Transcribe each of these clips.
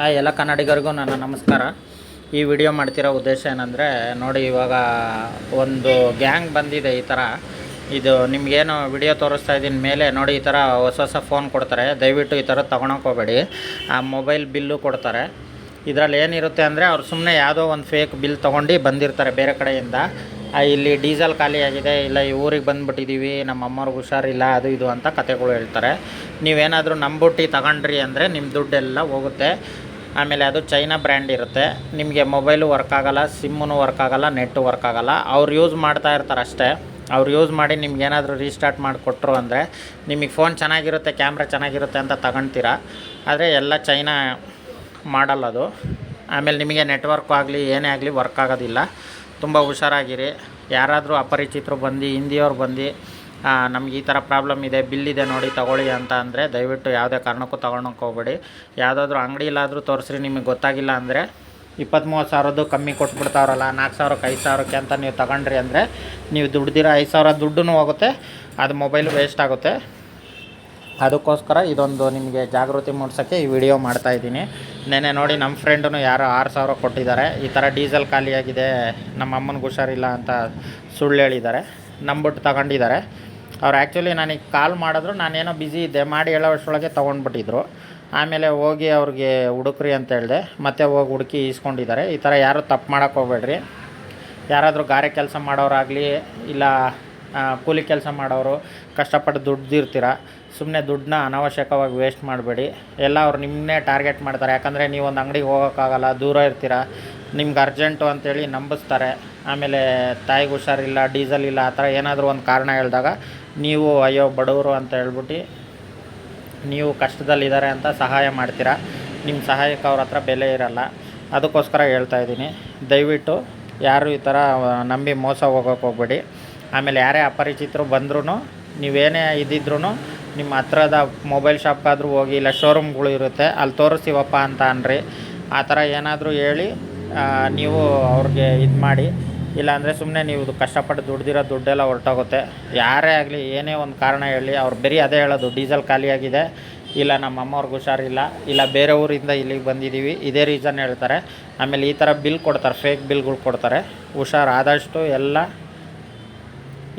Hi ಎಲ್ಲ ಕನ್ನಡಿಗರಿಗೂ ನನ್ನ ನಮಸ್ಕಾರ. ಈ ವಿಡಿಯೋ ಮಾಡ್ತಿರೋ ಉದ್ದೇಶ ಏನಂದರೆ, ನೋಡಿ ಇವಾಗ ಒಂದು ಗ್ಯಾಂಗ್ ಬಂದಿದೆ ಈ ಥರ ಇದು ನಿಮಗೇನು ವಿಡಿಯೋ ತೋರಿಸ್ತಾ ಇದ್ದೀನಿ ಮೇಲೆ, ನೋಡಿ ಈ ಥರ ಹೊಸ ಹೊಸ ಫೋನ್ ಕೊಡ್ತಾರೆ. ದಯವಿಟ್ಟು ಈ ಥರ ತೊಗೊಳಕ್ಕೆ ಹೋಗಬೇಡಿ. ಆ ಮೊಬೈಲ್ ಬಿಲ್ಲು ಕೊಡ್ತಾರೆ. ಇದರಲ್ಲಿ ಏನಿರುತ್ತೆ ಅಂದರೆ, ಅವ್ರು ಸುಮ್ಮನೆ ಯಾವುದೋ ಒಂದು ಫೇಕ್ ಬಿಲ್ ತೊಗೊಂಡು ಬಂದಿರ್ತಾರೆ ಬೇರೆ ಕಡೆಯಿಂದ. ಇಲ್ಲಿ ಡೀಸೆಲ್ ಖಾಲಿಯಾಗಿದೆ ಇಲ್ಲ ಈ ಊರಿಗೆ ಬಂದುಬಿಟ್ಟಿದ್ದೀವಿ ನಮ್ಮ ಅಮ್ಮವ್ರಿಗೆ ಹುಷಾರಿಲ್ಲ, ಅದು ಇದು ಅಂತ ಕತೆಗಳು ಹೇಳ್ತಾರೆ. ನೀವೇನಾದರೂ ನಂಬುಟ್ಟಿ ತಗೊಂಡ್ರಿ ಅಂದರೆ ನಿಮ್ಮ ದುಡ್ಡೆಲ್ಲ ಹೋಗುತ್ತೆ. ಆಮೇಲೆ ಅದು ಚೈನಾ ಬ್ರ್ಯಾಂಡ್ ಇರುತ್ತೆ. ನಿಮಗೆ ಮೊಬೈಲು ವರ್ಕ್ ಆಗಲ್ಲ ಸಿಮ್ಮು ವರ್ಕ್ ಆಗಲ್ಲ ನೆಟ್ಟು ವರ್ಕ್ ಆಗಲ್ಲ. ಅವ್ರು ಯೂಸ್ ಮಾಡ್ತಾ ಇರ್ತಾರೆ ಅಷ್ಟೇ. ಅವ್ರು ಯೂಸ್ ಮಾಡಿ ನಿಮ್ಗೆ ಏನಾದರೂ ರೀಸ್ಟಾರ್ಟ್ ಮಾಡಿಕೊಟ್ರು ಅಂದರೆ ನಿಮಗೆ ಫೋನ್ ಚೆನ್ನಾಗಿರುತ್ತೆ ಕ್ಯಾಮ್ರಾ ಚೆನ್ನಾಗಿರುತ್ತೆ ಅಂತ ತಗೊಳ್ತೀರಾ ಆದರೆ ಎಲ್ಲ ಚೈನಾ ಮಾಡಲ್ಲ ಅದು. ಆಮೇಲೆ ನಿಮಗೆ ನೆಟ್ವರ್ಕ್ ಆಗಲಿ, ಏನೇ ಆಗಲಿ ವರ್ಕ್ ಆಗೋದಿಲ್ಲ. ತುಂಬ ಹುಷಾರಾಗಿರಿ. ಯಾರಾದರೂ ಅಪರಿಚಿತರು ಬಂದು, ಹಿಂದಿಯವ್ರು ಬಂದು ನಮ್ಗೆ ಈ ಥರ ಪ್ರಾಬ್ಲಮ್ ಇದೆ ಬಿಲ್ ಇದೆ ನೋಡಿ ತಗೊಳ್ಳಿ ಅಂತ ಅಂದರೆ ದಯವಿಟ್ಟು ಯಾವುದೇ ಕಾರಣಕ್ಕೂ ತೊಗೊಳಕ್ಕೆ ಹೋಗ್ಬೇಡಿ. ಯಾವುದಾದ್ರೂ ಇಲ್ಲಾದರೂ ತೋರಿಸ್ರಿ, ನಿಮಗೆ ಗೊತ್ತಾಗಿಲ್ಲ ಅಂದರೆ ಇಪ್ಪತ್ತ್ಮೂವತ್ತು ಸಾವಿರದ್ದು ಕಮ್ಮಿ ಕೊಟ್ಬಿಡ್ತಾವ್ರಲ್ಲ, ನಾಲ್ಕು ಸಾವಿರಕ್ಕೆ ಐದು ಸಾವಿರಕ್ಕೆ ಅಂತ ನೀವು ತಗೊಂಡ್ರಿ ಅಂದರೆ ನೀವು ದುಡ್ದಿರೋ ಐದು ಸಾವಿರ ದುಡ್ಡು ಹೋಗುತ್ತೆ, ಅದು ಮೊಬೈಲ್ ವೇಸ್ಟ್ ಆಗುತ್ತೆ. ಅದಕ್ಕೋಸ್ಕರ ಇದೊಂದು ನಿಮಗೆ ಜಾಗೃತಿ ಮೂಡಿಸೋಕ್ಕೆ ಈ ವಿಡಿಯೋ ಮಾಡ್ತಾ ಇದ್ದೀನಿ. ನೆನೆ ನೋಡಿ ನಮ್ಮ ಫ್ರೆಂಡೂ ಯಾರೋ ಆರು ಸಾವಿರ ಕೊಟ್ಟಿದ್ದಾರೆ. ಈ ಥರ ಡೀಸೆಲ್ ಖಾಲಿಯಾಗಿದೆ ನಮ್ಮ ಅಮ್ಮನಿಗೆ ಹುಷಾರಿಲ್ಲ ಅಂತ ಸುಳ್ಳು ಹೇಳಿದ್ದಾರೆ. ನಂಬಿಟ್ಟು ತಗೊಂಡಿದ್ದಾರೆ. ಅವ್ರು ಆ್ಯಕ್ಚುಲಿ ನನಗೆ ಕಾಲ್ ಮಾಡಿದ್ರು, ನಾನೇನೋ ಬ್ಯುಸಿ ಇದ್ದೆ, ಮಾಡಿ ಹೇಳೋ ಅಷ್ಟರೊಳಗೆ ತೊಗೊಂಡ್ಬಿಟ್ಟಿದ್ರು. ಆಮೇಲೆ ಹೋಗಿ ಅವ್ರಿಗೆ ಹುಡುಕ್ರಿ ಅಂತ ಹೇಳಿದೆ, ಮತ್ತೆ ಹೋಗಿ ಹುಡುಕಿ ಈಸ್ಕೊಂಡಿದ್ದಾರೆ. ಈ ಥರ ಯಾರೂ ತಪ್ಪು ಮಾಡೋಕ್ಕೆ ಹೋಗ್ಬೇಡ್ರಿ. ಯಾರಾದರೂ ಗಾರೆ ಕೆಲಸ ಮಾಡೋರಾಗಲಿ ಇಲ್ಲ ಕೂಲಿ ಕೆಲಸ ಮಾಡೋರು ಕಷ್ಟಪಟ್ಟು ದುಡ್ದಿರ್ತೀರ ಸುಮ್ಮನೆ ದುಡ್ಡನ್ನ ಅನಾವಶ್ಯಕವಾಗಿ ವೇಸ್ಟ್ ಮಾಡಬೇಡಿ. ಎಲ್ಲ ಅವ್ರು ನಿಮ್ಮನ್ನೇ ಟಾರ್ಗೆಟ್ ಮಾಡ್ತಾರೆ. ಯಾಕಂದರೆ ನೀವು ಒಂದು ಅಂಗಡಿಗೆ ಹೋಗೋಕ್ಕಾಗಲ್ಲ, ದೂರ ಇರ್ತೀರ, ನಿಮ್ಗೆ ಅರ್ಜೆಂಟು ಅಂತೇಳಿ ನಂಬಿಸ್ತಾರೆ. ಆಮೇಲೆ ತಾಯಿಗೆ ಹುಷಾರಿಲ್ಲ, ಡೀಸೆಲ್ ಇಲ್ಲ, ಆ ಥರ ಏನಾದರೂ ಒಂದು ಕಾರಣ ಹೇಳಿದಾಗ ನೀವು ಅಯ್ಯೋ ಬಡವರು ಅಂತ ಹೇಳ್ಬಿಟ್ಟು ನೀವು ಕಷ್ಟದಲ್ಲಿದ್ದಾರೆ ಅಂತ ಸಹಾಯ ಮಾಡ್ತೀರಾ? ನಿಮ್ಮ ಸಹಾಯಕ್ಕೆ ಅವ್ರ ಹತ್ರ ಬೆಲೆ ಇರಲ್ಲ. ಅದಕ್ಕೋಸ್ಕರ ಹೇಳ್ತಾ ಇದ್ದೀನಿ. ದಯವಿಟ್ಟು ಯಾರು ಈ ಥರ ನಂಬಿ ಮೋಸ ಹೋಗೋಕೆ ಹೋಗ್ಬೇಡಿ. ಆಮೇಲೆ ಯಾರೇ ಅಪರಿಚಿತರು ಬಂದ್ರೂ ನೀವೇನೇ ಇದ್ದಿದ್ರೂ ನಿಮ್ಮ ಹತ್ರದ ಮೊಬೈಲ್ ಶಾಪ್ಗಾದರೂ ಹೋಗಿ, ಇಲ್ಲ ಶೋರೂಮ್ಗಳು ಇರುತ್ತೆ, ಅಲ್ಲಿ ತೋರಿಸ್ತೀವಪ್ಪ ಅಂತ ಅನ್ರಿ. ಆ ಥರ ಏನಾದರೂ ಹೇಳಿ ನೀವು ಅವ್ರಿಗೆ ಇದು ಮಾಡಿ ಇಲ್ಲಾಂದರೆ ಸುಮ್ಮನೆ ನೀವು ಕಷ್ಟಪಟ್ಟು ದುಡ್ದಿರೋ ದುಡ್ಡೆಲ್ಲ ಹೊರಟೋಗುತ್ತೆ. ಯಾರೇ ಆಗಲಿ, ಏನೇ ಒಂದು ಕಾರಣ ಹೇಳಿ ಅವ್ರು ಬರೀ ಅದೇ ಹೇಳೋದು, ಡೀಸೆಲ್ ಖಾಲಿಯಾಗಿದೆ ಇಲ್ಲ ನಮ್ಮ ಅಮ್ಮವ್ರಿಗೆ ಹುಷಾರಿಲ್ಲ, ಇಲ್ಲ ಬೇರೆ ಊರಿಂದ ಇಲ್ಲಿಗೆ ಬಂದಿದ್ದೀವಿ ಇದೇ ರೀಸನ್ ಹೇಳ್ತಾರೆ. ಆಮೇಲೆ ಈ ಥರ ಬಿಲ್ ಕೊಡ್ತಾರೆ, ಫೇಕ್ ಬಿಲ್ಗಳು ಕೊಡ್ತಾರೆ. ಹುಷಾರು ಆದಷ್ಟು ಎಲ್ಲ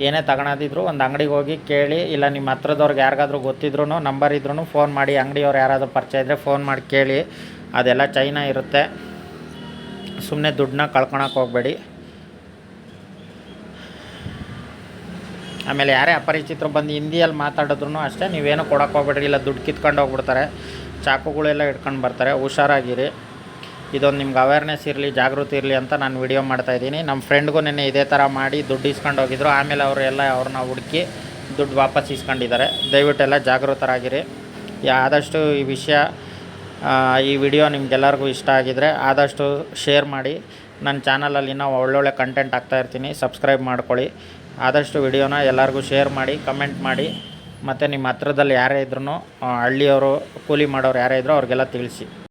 ಏನೇ ತಗೊಳೋದಿದ್ರು ಒಂದು ಅಂಗಡಿಗೆ ಹೋಗಿ ಕೇಳಿ, ಇಲ್ಲ ನಿಮ್ಮ ಹತ್ರದವ್ರಿಗೆ ಯಾರಿಗಾದ್ರೂ ಗೊತ್ತಿದ್ರು ನಂಬರ್ ಇದ್ರೂ ಫೋನ್ ಮಾಡಿ, ಅಂಗಡಿಯವ್ರು ಯಾರಾದರೂ ಪರಿಚಯ ಇದ್ದರೆ ಫೋನ್ ಮಾಡಿ ಕೇಳಿ. ಅದೆಲ್ಲ ಚೈನಾ ಇರುತ್ತೆ. ಸುಮ್ಮನೆ ದುಡ್ಡನ್ನ ಕಳ್ಕೊಳಕ್ಕೆ ಹೋಗಬೇಡಿ. ಆಮೇಲೆ ಯಾರೇ ಅಪರಿಚಿತರು ಬಂದು ಹಿಂದಿಯಲ್ಲಿ ಮಾತಾಡಿದ್ರು ಅಷ್ಟೇ, ನೀವೇನು ಕೊಡೋಕೆ ಹೋಗ್ಬೇಡ್ರಿ, ಇಲ್ಲ ದುಡ್ಡು ಕಿತ್ಕೊಂಡು ಹೋಗ್ಬಿಡ್ತಾರೆ. ಚಾಕುಗಳೆಲ್ಲ ಇಟ್ಕೊಂಡು ಬರ್ತಾರೆ. ಹುಷಾರಾಗಿರಿ. ಇದೊಂದು ನಿಮ್ಗೆ ಅವೇರ್ನೆಸ್ ಇರಲಿ, ಜಾಗೃತಿ ಇರಲಿ ಅಂತ ನಾನು ವಿಡಿಯೋ ಮಾಡ್ತಾಯಿದ್ದೀನಿ ನಮ್ಮ ಫ್ರೆಂಡ್ಗೂ ನೆನ್ನೆ ಇದೇ ಥರ ಮಾಡಿ ದುಡ್ಡು ಇಸ್ಕೊಂಡು ಹೋಗಿದ್ರು. ಆಮೇಲೆ ಅವರೆಲ್ಲ ಅವ್ರನ್ನ ಹುಡುಕಿ ದುಡ್ಡು ವಾಪಸ್ ಇಸ್ಕೊಂಡಿದ್ದಾರೆ. ದಯವಿಟ್ಟೆಲ್ಲ ಜಾಗೃತರಾಗಿರಿ. ಯಾ- ಆದಷ್ಟು ಈ ವಿಷಯ ಈ ವಿಡಿಯೋ ನಿಮ್ಗೆಲ್ಲರಿಗೂ ಇಷ್ಟ ಆಗಿದರೆ ಆದಷ್ಟು ಶೇರ್ ಮಾಡಿ. ನನ್ನ ಚಾನಲಲ್ಲಿ ನಾವು ಒಳ್ಳೊಳ್ಳೆ ಕಂಟೆಂಟ್ ಹಾಕ್ತಾ ಇರ್ತೀನಿ. ಸಬ್ಸ್ಕ್ರೈಬ್ ಮಾಡ್ಕೊಳ್ಳಿ. ಆದಷ್ಟು ವಿಡಿಯೋನ ಎಲ್ಲರಿಗೂ ಶೇರ್ ಮಾಡಿ, ಕಮೆಂಟ್ ಮಾಡಿ, ಮತ್ತು ನಿಮ್ಮ ಹತ್ರದಲ್ಲಿ ಯಾರೇ ಇದ್ರೂ ಹಳ್ಳಿಯವರು, ಕೂಲಿ ಮಾಡೋರು ಯಾರೇ ಇದ್ದರೂ ಅವ್ರಿಗೆಲ್ಲ ತಿಳಿಸಿ.